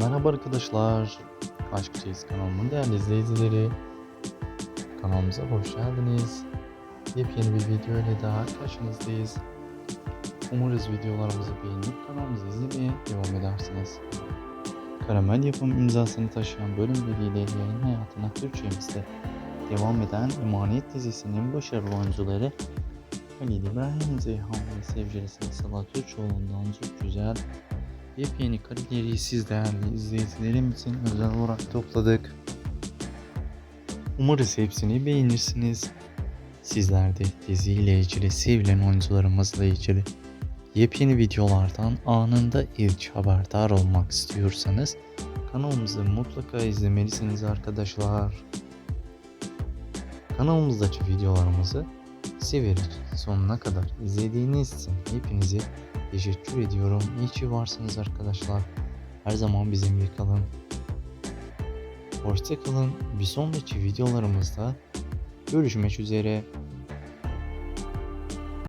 Merhaba arkadaşlar. Aşkçıyız kanalımın değerli izleyicileri. Kanalımıza hoş geldiniz. Yepyeni bir video ile daha karşınızdayız. Umarız videolarımızı beğenip kanalımızı izlemeye devam edersiniz. Karamel yapım imzasını taşıyan bölüm biriyle yayın hayatına Türkçemizde devam eden Emanet dizisinin başarılı oyuncuları Halil İbrahim Zeyhan ve sevgilisi Sıla Türkoğlu'ndan çok güzel Yepyeni kareleri siz değerli izleyicilerim için özel olarak topladık. Umarız hepsini beğenirsiniz. Sizler de diziyle ilgili sevilen oyuncularımızla ilgili yepyeni videolardan anında ilk haberdar olmak istiyorsanız kanalımızı mutlaka izlemelisiniz arkadaşlar. Kanalımızdaki videolarımızı severek sonuna kadar izlediğiniz için hepinize Teşekkür ediyorum. İyi ki varsınız arkadaşlar. Her zaman bizimle kalın. Hoşça kalın. Bir sonraki videolarımızda görüşmek üzere.